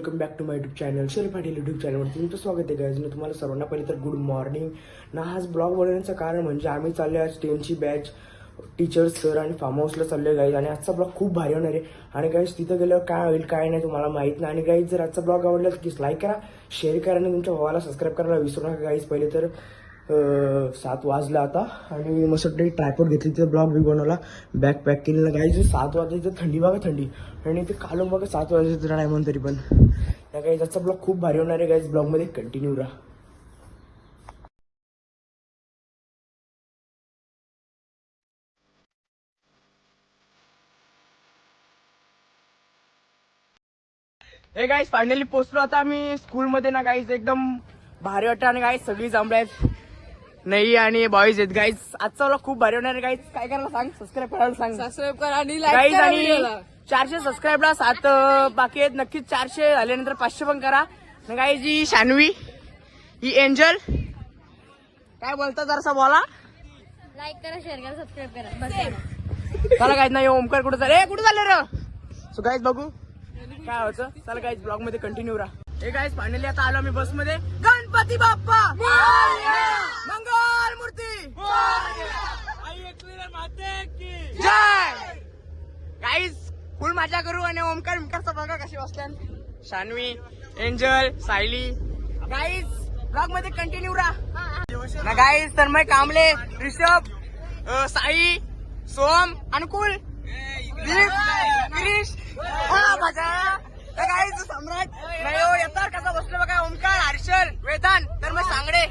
Welcome back to my YouTube channel. Shri Patil YouTube चॅनलवरती तुमचं स्वागत आहे गायज मी तुम्हाला सर्वांना पहिले तर गुड मॉर्निंग ना आज ब्लॉग बनवण्याचं कारण म्हणजे आम्ही चाललो आज टेनची बॅच टीचर्स सर आणि फार्म हाऊसला चाललोय गाईज आणि आजचा ब्लॉग खूप भारी होणार आहे. आणि गाईज तिथं गेल्यावर काय होईल काय नाही तुम्हाला माहीत नाही. आणि गाईज जर आजचा ब्लॉग आवडला तर प्लीज लाईक करा शेअर करा आणि तुमच्या भावाला सबस्क्राईब करायला विसरू नका गाईज पहिले तर सात वाजला आता आणि मस्त ट्रायपोर्ट घेतली तिथे ब्लॉग बी बनवला बॅग पॅक केलेला गाईज सात वाजता थंडी बघा थंडी. आणि ते कालो बघा सात वाजायचं नाही म्हणून तरी पण. त्या काही त्याचा ब्लॉग खूप भारी होणार आहे गाईज ब्लॉगमध्ये कंटिन्यू राहा. हे गाईस फायनली पोहोचलो आता आम्ही. स्कूलमध्ये ना गाईस एकदम भारी वाटतं. आणि गाईस सगळी जमले आहेत नाही आणि बॉईज आहेत. गाईस आजचा व्लॉग खूप भारी होणार आहे. गाईस काय करायला सांग? सबस्क्राईब करायला सांग. सबस्क्राईब करा आणि गाईज लाईक करा आणि व्हिडिओला चारशे सबस्क्राईबला सात अं, बाकी आहेत. नक्कीच चारशे झाल्यानंतर पाचशे पण करा. गाईज ही शान्वी ही एंजल काय बोलता जरासा बोला. लाईक करा शेअर करा सबस्क्राईब करा. बस. चला गाईज नाही ओमकार कुठं चालले? कुठं चालले र? सो गाईज बघू. काय होतं? चला गाईज ब्लॉगमध्ये कंटिन्यू राहा. हे गाईज फायनली आता आलो आम्ही बसमध्ये. गणपती बाप्पा! मंगल मूर्ती! जय! गाईज फुल मजा करू आणि ओमकार विमकारचा बघा कशी बसल्यान शान्वी एंजल सायली. गाईज ब्लॉगमध्ये कंटिन्यू राहा. ना गाईज तन्मय कांबळे ऋषभ अ, साई सोम अनुकूल गिरीश हा माझा गाईज सम्राट नाही हो येतात कसा बसलो बघा ओमकार हर्षल वेदांत तन्मय सांगडे.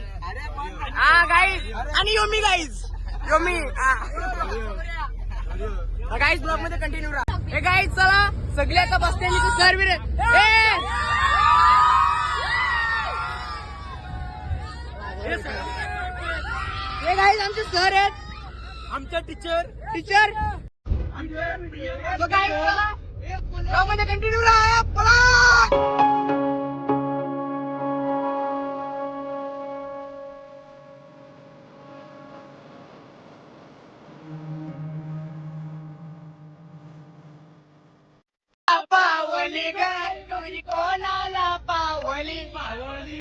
हा गाईज आणि योमी गाईज योमी हा. गाईज ब्लॉगमध्ये कंटिन्यू राहा. हे गाईज चला. सगळे आता बसते मी सर बिरे हे गाईज आमचे सर आहेत. आमच्या टीचर टीचर तो गाईज चला ब्लॉग मध्ये कंटिन्यू राहा पळा! पावली तुझी कोणाला पावली? पावली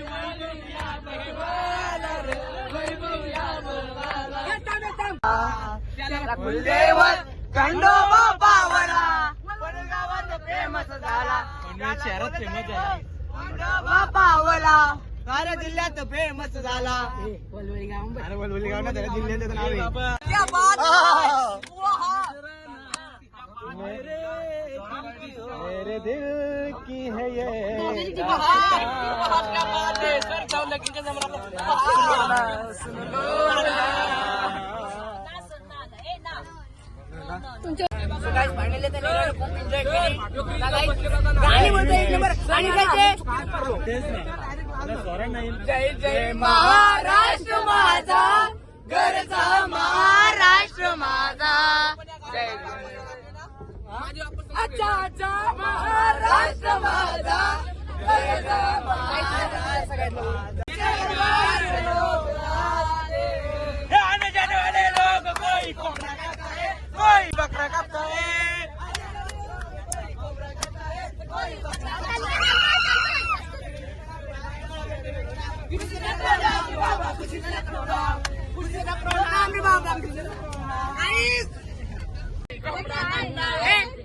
कुलदेवर खंडोबा पावला. गावात फ़ेमस झाला शहरात फ़ेमस झाला? पावला साऱ्या जिल्ह्यात फ़ेमस झाला. अरे वलवली गाव ना त्याला जिल्ह्याचं नाव आहे. क्या बात मेरे दिल की है ये। क्या बात है सर जाओ लेकिन जमरा सुन लो. खूप केली. ना. guys, गाणी एक नंबर. जय जय महाराष्ट्र माझा. घरचा महाराष्ट्र माझा. जय अच्छा अच्छा महाराष्ट्र माझा. घरचा महाराष्ट्र हे बकरा कापता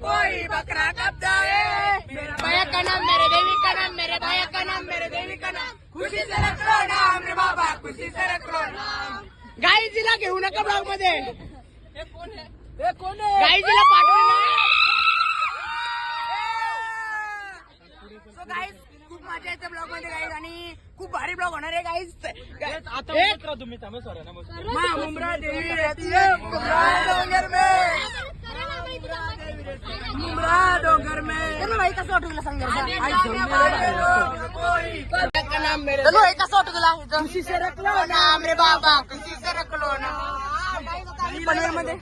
कोई बकरा कापता है मेरा भैया का नाम मेरे देवी का नाम मेरे भैया का नाम मेरे देवी का नाम खुशी से रख लो बाबा खुशी से रख लो नाम गाईजीला घेऊ नका ब्लॉग मध्ये। गाईजीला पाठवलं ना? खूप मजा येते ब्लॉगमध्ये गाईज आणि खूप भारी ब्लॉग होणार आहे गाईज आता तुम्ही मुंब्रा देवी है मुंब्रा डोंगर में. मुंब्रा डोंगर में. भाई कसं वाटू तुला सांग नाम रे कसं वाटू तुला? से लो नाम रे बाबा से मध्ये.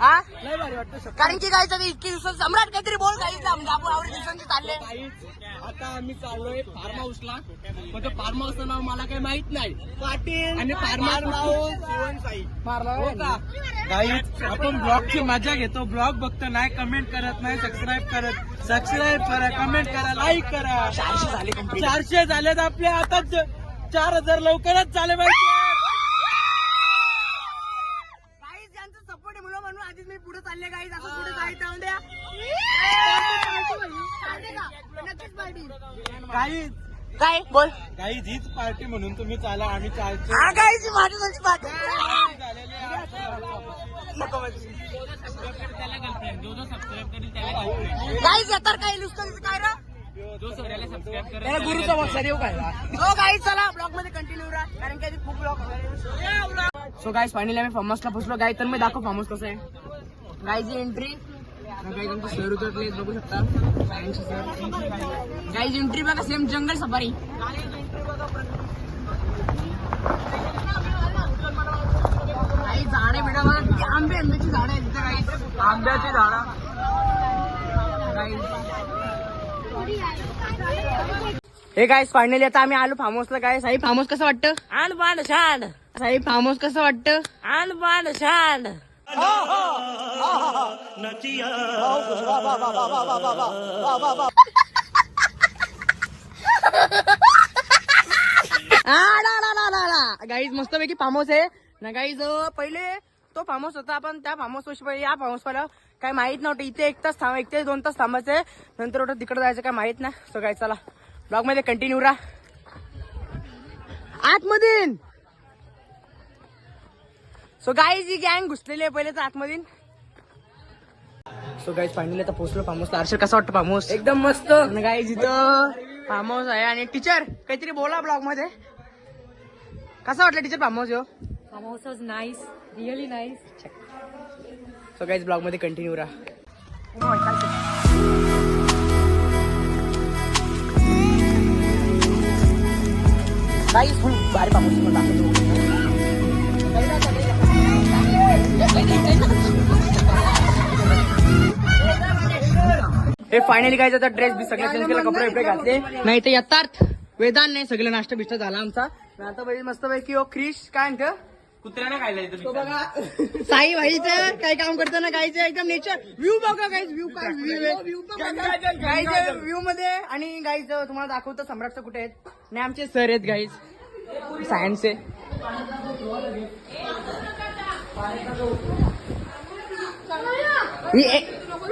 हा कारण की काय चालू इतकी दिवसात सम्राट काहीतरी बोल काही म्हणजे आपण आवडी दिवसांची चालले आता आम्ही चाललोय फार्म हाऊसला. पण तो फार्म हाऊसचं नाव मला काही माहीत नाही. पाटील. आणि फार्म हाऊस आपण ब्लॉगची मजा घेतो. ब्लॉग बघतो नाही कमेंट करत नाही सबस्क्राईब करत. सबस्क्राईब करा कमेंट करा लाईक करा. चारशे झाले. चारशे झालेत आपले. आता चार हजार लवकरच झाले पाहिजे गाईज ज्यांचा सपोर्ट आहे म्हणून म्हणून आधीच मी पुढे चालले गाईज असं पुढे जायचं काही काय? बोल. काही हीच पार्टी म्हणून तुम्ही चाला आम्ही चालतो हा माझी गाईज येतात काय नुसतं काय गुरुचा बॉक्स देऊ काय? हो गाईज चला. ब्लॉगमध्ये कंटिन्यू राहा कारण की खूप ब्लॉग सो गाईज फायनली आम्ही फॉर्मसला पोहोचलो. गाई तर मी दाखव फॉर्मस कसं आहे. गाईची एंट्री गाईज आमचे सर उतरले बघू शकता. सायन्सचे सर गाईज एंट्री बघा सेम जंगल सफारी काही झाडे बघा किती आंबे आंब्याची झाडं आहेत तिथे काही आंब्याची झाडं. हे काय फायनली आता आम्ही आलो फार्म हाऊसला काय साई फार्म हाऊस कसं वाटतं? आण बाण छान साई फार्म हाऊस कसं वाटतं? आण बाण छान गाईज मस्तपैकी पैकी हाऊस आहे. ना गाईज पहिले तो फामोस होता आपण त्या फामोस हाऊस पहिले या फार्म वाला काय माहीत नव्हतं. इथे एक तास थांब एक ते दोन तास थांबायचे आहे. नंतर कुठं तिकडे जायचं काय माहीत नाही. सो चला. ब्लॉगमध्ये कंटिन्यू राहा. आतमध्ये सो गाईज ही गँग घुसलेली आहे पहिलेच आतमध्ये सो गाईज फायनली आता पोहोचलो फार्म हाऊसला हर्षल कसं वाटतं फार्म हाऊस एकदम मस्त. गाईज इथं फार्म हाऊस आहे. आणि टीचर काहीतरी बोला ब्लॉगमध्ये. कसं वाटलं टीचर फार्म हाऊस हो was nice, really nice. So guys ब्लॉगमध्ये कंटिन्यू राहा. गाईज फुल भारी फार्म हाऊस मला हे फायनली काय आता ड्रेस बी सगळे चेंज केला कपडे बिपडे घातले. नाही तर येतात वेदान नाही सगळं नाश्ता बिष्टा झाला आमचा. आणि आता पाहिजे मस्त पैकी ओ क्रिश काय म्हणतं? कुत्र्याने खायला तो बघा. साई भाईचं काय काम करताना गायचं एकदम नेचर व्ह्यू बघा गाईज व्ह्यू काय व्ह्यू गाईज व्ह्यू मध्ये. आणि गाईज तुम्हाला दाखवतो सम्राटचं कुठे आहेत. आणि आमचे सर आहेत गाईज सायन्सचे ही ए-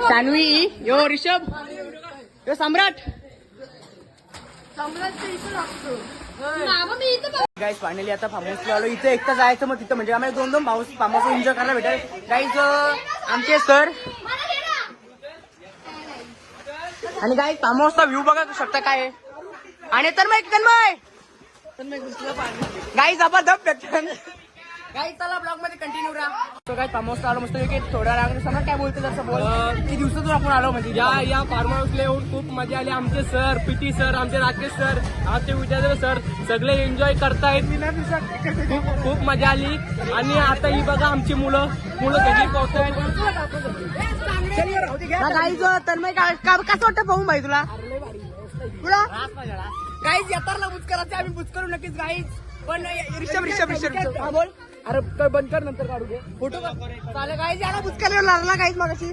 Sanvi yo Rishabh. Yo Samrat. Guys finally आता फार्म हाऊसला आलो. इथे एकटा जायचं मग तिथं. म्हणजे आम्हाला दोन दोन पाऊस फार्म हाऊस एन्जॉय करायला भेटेल. गाईज आमचे सर आणि गाईज फार्म हाऊसचा व्ह्यू बघा शकता काय. आणि तर मग तन्मय गाईज जबरदस्त गाईज चला ब्लॉगमध्ये कंटिन्यू राहा. तो काय फार्म हाऊसला आलो मस्त की थोडा राग समज काय बोलतो जसं बोल. किती दिवसातून आपण आलो म्हणजे या या फार्म हाऊसला येऊन खूप मजा आली. आमचे सर पीटी सर आमचे राकेश सर आमचे विद्याधर सर सगळे एन्जॉय करतायत. खूप खूप मजा आली. आणि आता ही बघा आमची मुलं. मुलं सगळी पोहोचतायत तन्मय कसं वाटतं पाहून भाई तुला? तुला? गाईज येताना बुच करायचं आम्ही बुच करू नक्कीच गाईज पण रिषभ रिषभ रिषभ. हा बोल. अरे काय बंद कर नंतर काढू दे. फोटो चालेल गाईज याला बुच करायला लागला गाईज मगाशी.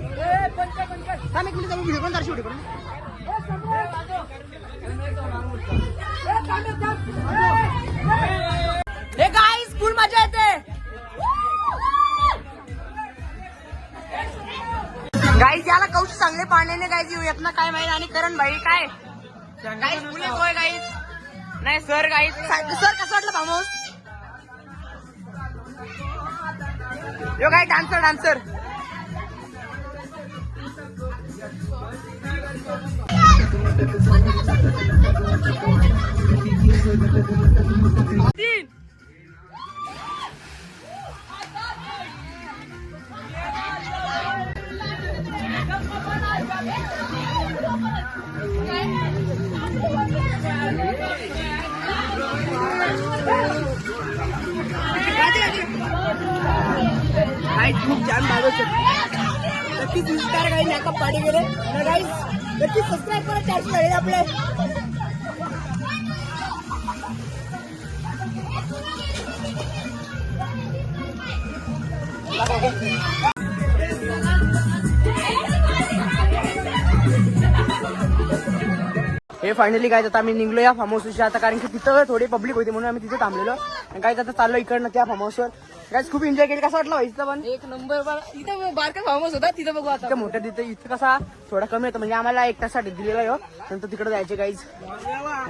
थांब एक मिनिट व्हिडिओ पण हे गाईज स्कूल मजा येते. गाईज याला कौश चांगले पाण्याने गाईज येत ना काय माहिती आणि करण भाई काय? गाईज फुले होय गाईज नाही सर गाईज सर कसं वाटलं फार्म यो काय डान्सर डान्सर तीन. लाइट खूप छान भाग नक्कीच विस्तार काही नाका पाठी गेले. ना काही नक्कीच सबस्क्राईब करा त्याच वेळेला आपले. हे फायनली काय आता आम्ही निघलो या फार्म हाऊसच्या आता कारण की तिथं थोडी पब्लिक होती म्हणून आम्ही तिथे थांबलेलो. आणि काय आता चाललो इकडनं त्या फार्म हाऊसवर काय खूप एन्जॉय केलं. कसं वाटलं व्हायचं पण? एक नंबर इथं बारका फार्मस होता तिथं बघू आता. इतकं मोठं तिथं इथं कसा थोडा कमी होतं. म्हणजे आम्हाला एक तासाठी दिलेला हो. नंतर तिकडे जायचे काहीच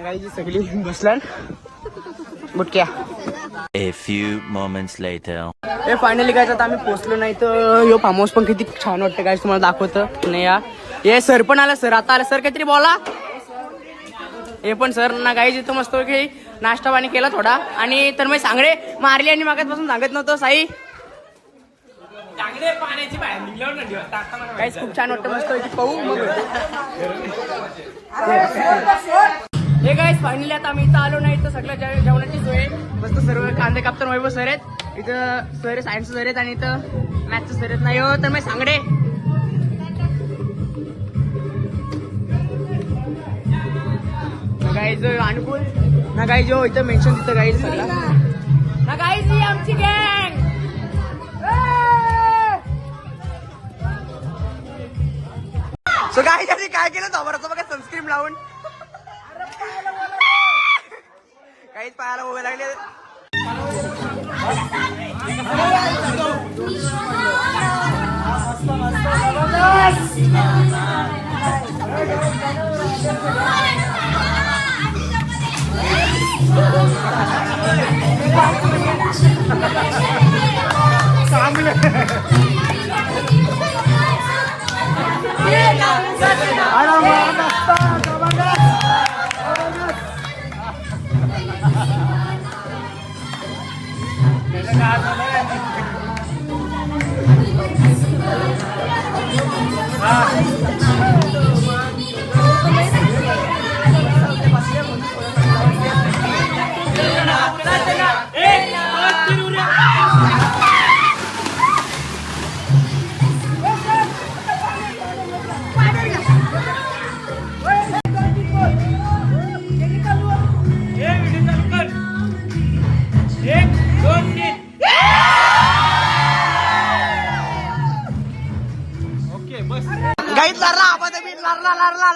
काहीच सगळी बसल्या बुटक्या A few moments later. हे फायनली काय आता आम्ही पोहोचलो नाही तर यो फार्म हाऊस पण किती छान वाटतं काय तुम्हाला दाखवतं. नाही या. हे सर पण आला सर आता आला. सर काहीतरी बोला. हे पण सर ना काही जिथं मस्त की नाश्ता पाणी केला थोडा. आणि तर मग सांगडे मारली आणि मागात सांगत नव्हतं साई. काहीच खूप छान वाटतं मस्त पाहू मग हे काय फायनली आता आम्ही इथं आलो नाही तर सगळं जे- जेवणाची सोय. आहे. मस्त सर्व कांदे कापताना वैभव सर आहेत. इथं सर सायन्स सर आहेत आणि इथं मॅथचं सर आहेत. नाही हो तर मग सांगडे. गाईज अनुकूल ना गाई जो इथं मेन्शन तिथं गाईज सगळं. ना गाईज ही आमची गँग सो गाई त्यांनी काय केलं? थोबराचं बघा सनस्क्रीन लावून. काहीच पायाला उभे लागले. गाईत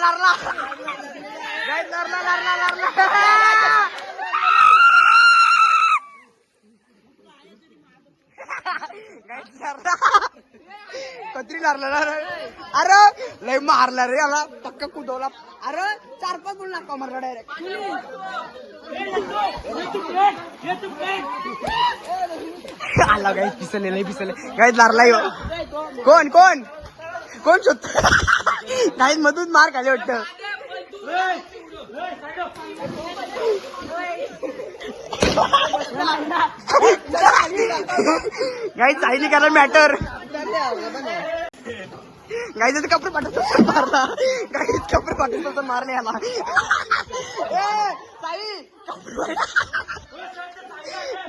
लारला. लारला लारला गाईत लारला लारला लारला. गाईत लारला. कत्री लारला ना अरे लय मारला रे याला. पक्का कुदवला. अरे चार पाच गुण नाका मारला डायरेक्ट आला गाईत पिसले नाही पिसले गाईत लारला कोण कोण? कोण शोधत गाईत मधून मार खाली वाटत. गाई चायनी करा मॅटर गाईचं ते कपडे पाठवत तर मारला. गाईत कपडे पाठवत तर मारले याला.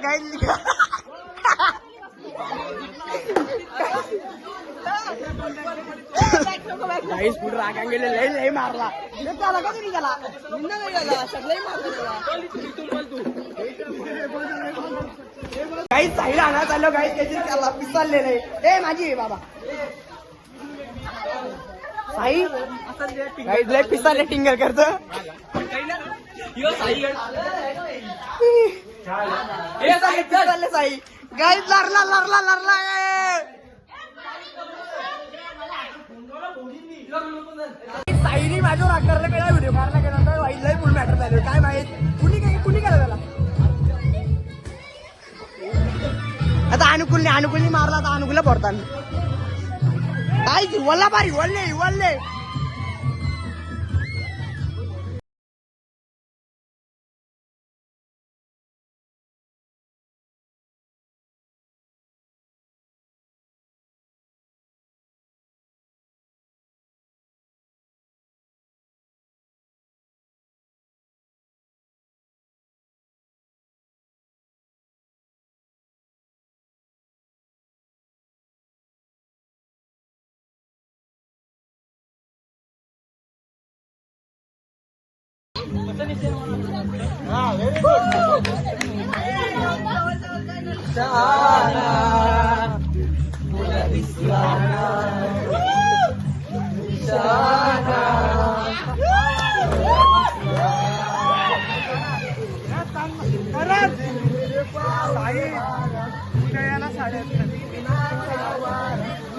गाई गाईस पुढे रागा गेले लय लय मारला. त्याला का तुम्ही त्याला? निंदा नाही गेला सगळंही मारलं त्याला. काही साईड आणा चाललो काहीतरी त्याला पिसालले नाही ए माझी बाबा. साई? काही लय पिसाले टिंगर करत. साई. गाईत लारला लारला लारला साईनी माझ्यावर आकारला केला व्हिडिओ मारला केला तर वाईट लय फुल मॅटर झाले काय माहीत? कुणी काय कुणी केलं त्याला? आता अनुकूलने अनुकूलने मारला आता अनुकूल पडतात काय वल्ला बारी वल्ले वल्ले.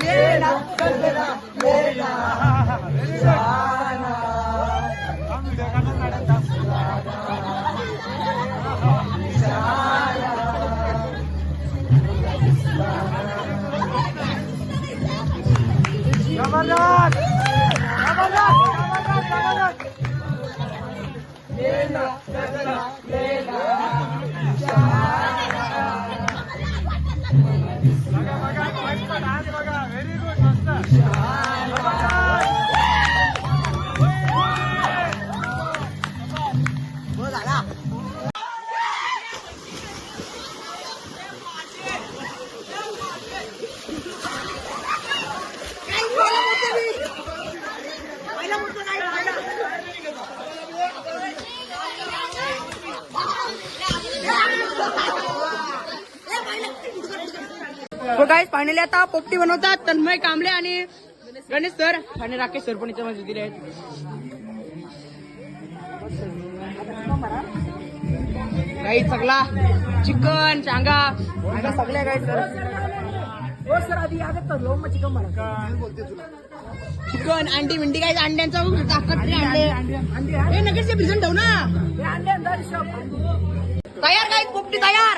मेरा मेरा तो पोपटी बनवतात. तन्मय कांबळे आणि गणेश सर आणि राकेश सर पण इथे दिले आहेत. काही सगळा चिकन चांगा. आता सगळे काही सर. चिकन अंडी मिंडी काय अंड्यांचा अंडे हे भिजून ठेव ना. तयार काय पोपटी तयार.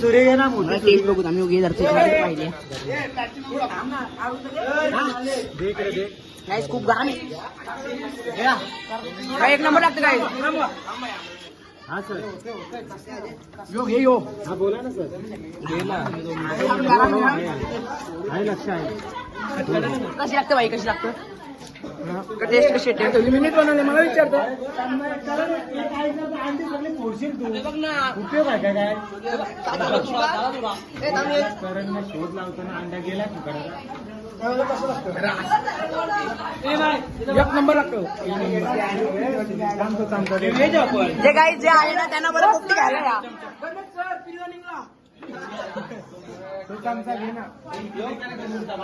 सूर्य घे ना तेच बघू आम्ही उगे पाहिले. खूप गरम आहे. काय एक नंबर लागतं काय हा सर यो घे यो. हा बोला ना सर घे ना आहे लक्ष आहे. कशी लागतं बाई कशी लागतं? टेस्ट कशी येते मिनिट बनवले मला विचारतो उपयोग आहे का काय करण शोध लावताना अंडा गेला तुकडा एक नंबर लागतो जे काही जे आहे ना त्यांना बरं पोपटी घ्यायला या. तो चमचा घे ना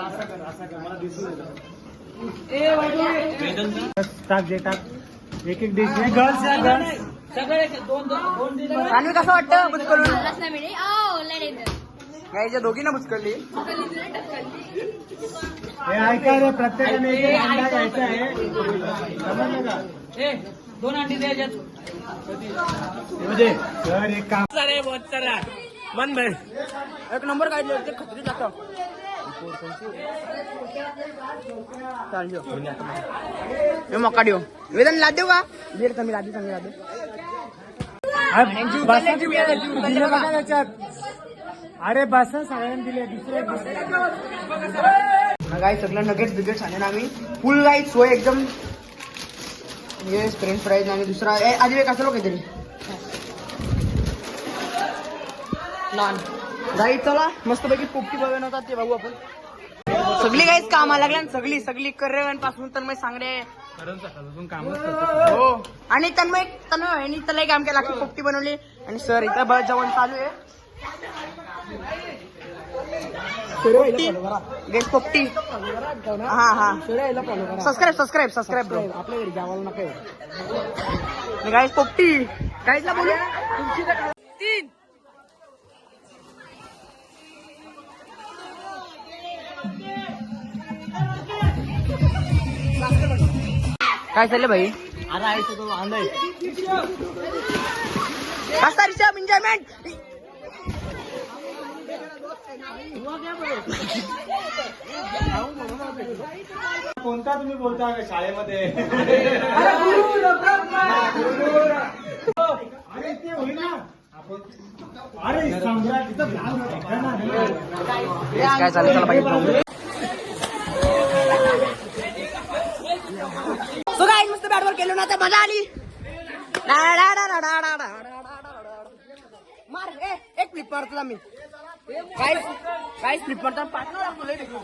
असा कर असा कर मला दिसू दे टाक दे टाक एक एक डिश गर्ल्स गर्ल्स सानवी कसं वाटतं बुचकळून नाही मिळे ओ लेडीज गाईच्या दोघींना बुचकळली हे ऐका रे प्रत्येकाने एक एक अंडा घ्यायचा आहे. समजलं का दोन अंडी द्यायच्यात दे. सर एक काम मन भाई एक नंबर काढले ते खत्री जातं. मका देऊ वेदन देऊ का? अरे बसा सगळ्यांनी दिले दुसरे गाई सगळं नगेट बिगेट आणले आम्ही. फुल गाई सोय एकदम. फ्रेंच फ्राईज आणि दुसरा ए, आधी एक असं काहीतरी नान गाई चला. मस्तपैकी पोपटी बनवतात ते बघू आपण. सगळी गाईच कामाला लागल्या आणि सगळी सगळी कर्रेवनपासून तन्मय सांगडे. हो. आणि तन्मय तन्मय यांनी त्याला काम केलं की पोपटी बनवली. आणि सर इथं बस जेवण चालू आहे. गेस पोपटी. हा हा. सबस्क्राईब सबस्क्राईब सबस्क्राईब ब्रो आपल्या घरी गावाला नका गाईस पोपटी. गाईसला बोलू. तीन. काय चाललं भाई? अरे आहे तो कसा रिषभ एन्जॉयमेंट कोणता तुम्ही बोलता का शाळेमध्ये? अरे ते ना आपण अरे सम्राट. काय चालेल चला पाहिजे काय नुसतं बॅटवर केलो ना तर मजा आली मार ए एक फ्लिप मारतो आम्ही काय काय फ्लिप मारतो पाच लागतो लय देखो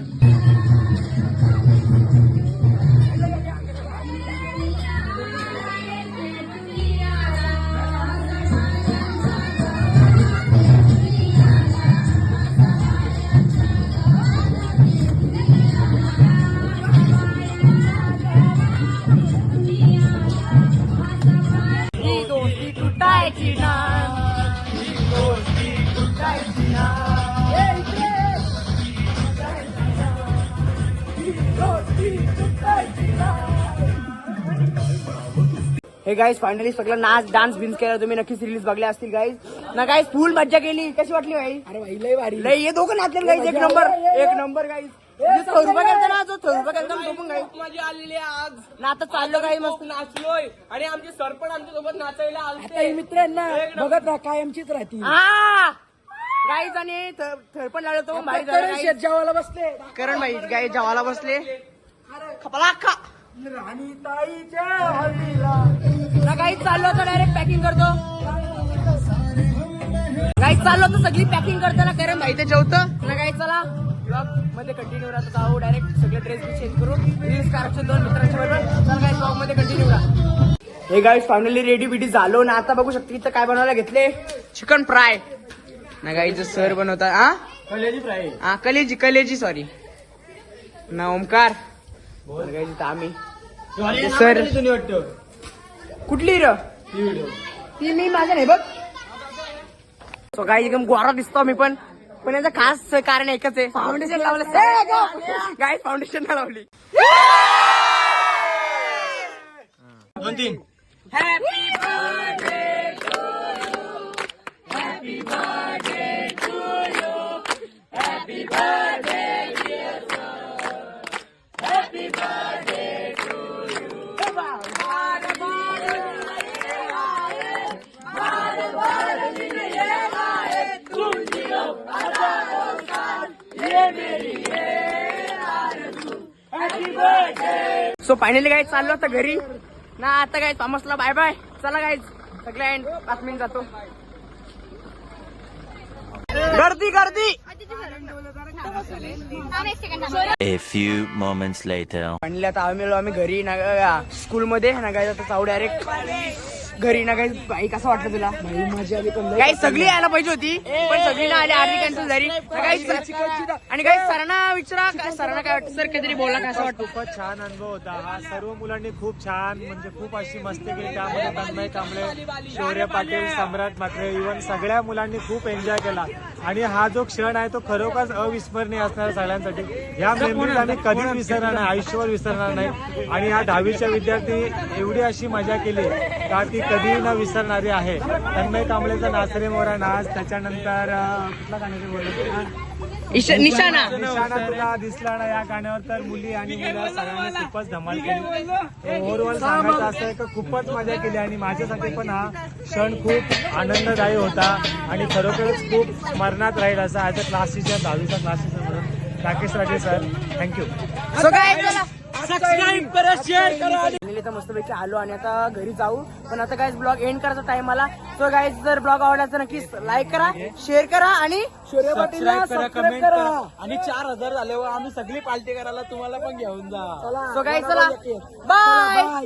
Amen. गाईज फायनली सगळं नाच डान्स बिन्स केला तुम्ही नक्कीच रिलीज बघल्या असतील गाईज ना गाईज फुल मज्जा केली. कशी वाटली भाई? अरे भाई लय भारी. लय हे दोघं नाचले गाईज एक नंबर एक नंबर गाईज जो रुपये करता ना जो रुपये करता ना तो पण गाईज खूप मजा आलेली आहे आज. ना आता चाललो काही मस्त. मस्त नाचलोय. आणि आमचे सर पण आमच्यासोबत नाचायला आलते. मित्रांना. बघत राहा कायमचीच राहतील. हा. गाईज आणि थ- थर पण लागलो तो. जेवायला बसले. करण भाई गाई जेवायला बसले. खपला खा राणी ताईच्या हल्लीला. ना गाईज चाललो होतो डायरेक्ट पॅकिंग करतो. गाईज चाललो होतो सगळी पॅकिंग करतो ना करण भाई ते जेवतं. ना गाईज चला. मध्ये कंटिन्यू राहतो जाऊ डायरेक्ट सगळे ड्रेस चेंज करू. रील्स करायचे दोन मित्रांच्या बरोबर. चला गाईज ब्लॉगमध्ये कंटिन्यू राहा हे गाईज फायनली रेडी बिडी झालो ना आता बघू शकते इथं काय बनवायला घेतले. चिकन फ्राय ना गाईचं सर बनवतात हा कलेजी फ्राय हा कलेजी कलेजी सॉरी ना ओमकार. आम्ही. सर कुठली र? ती मी माझं नाही बघ. सो काही एकदम गोरा दिसतो मी पण. पण याचं खास कारण एकच आहे. फाउंडेशन लावलं. गाय फाउंडेशन लावली. दोन तीन सो फायनली काय चाललो आता घरी. ना आता काय थॉमसला बाय बाय चला काय सगळ्या पाच मिनिट जातो. गर्दी गर्दी. A few moments later. आता आम्ही आम्ही घरी ना स्कूल मध्ये ना काय आता जाऊ डायरेक्ट घरी ना काही बाई कसं वाटलं तुला? मजा आली पण काही सगळी यायला पाहिजे होती पण सगळी ना आली आर्धी कॅन्सल झाली. काही आणि काही सरांना विचारा काय सरांना काय वाटतं? सर काहीतरी बोला काय असं वाटतं? खूपच छान अनुभव होता. हा सर्व मुलांनी खूप छान म्हणजे खूप अशी मस्ती केली. त्यामध्ये तन्मय कांबळे शौर्य पाटील सम्राट मात्रे इव्हन सगळ्या मुलांनी खूप एन्जॉय केला. आणि हा जो क्षण आहे तो खरोखर अविस्मरणीय असणार सगळ्यांसाठी. ह्या मेमरीज आम्ही कधीच विसरणार नाही आयुष्यभर विसरणार नाही. आणि ह्या दहावीच्या विद्यार्थी एवढी अशी मजा केली का ती कधी न विसरणारी आहे. तन्मय कांबळेचा नाचरे मोरा नाच त्याच्यानंतर कुठला गाण्याचे बोलतो निशाणा. निशाणा तुला दिसला ना या गाण्यावर तर मुली आणि मुलं सगळ्यांनी खूपच धमाल केली. ओव्हरऑल सांगायचं असं आहे की खूपच मजा केली आणि माझ्यासाठी पण हा क्षण खूप आनंददायी होता आणि खरोखरच खूप स्मरणात राहील असा ॲज अ क्लास टीचर दहावीचा क्लास टीचर म्हणून Rakesh Raje sir. Thank you so काय चला सबस्क्राईब करा शेअर करा. तर मस्तपैकी आलो आणि आता घरी जाऊ. पण आता काय ब्लॉग एंड करायचा टाइम आला. सो गाईज जर ब्लॉग आवडला तर नक्कीच लाईक करा शेअर करा आणि शौर्य पाटीलला सबस्क्राईब करा. आणि चार हजार झाल्यावर आम्ही सगळी पार्टी करायला तुम्हाला पण घेऊन जा. सो गाईज चला. बाय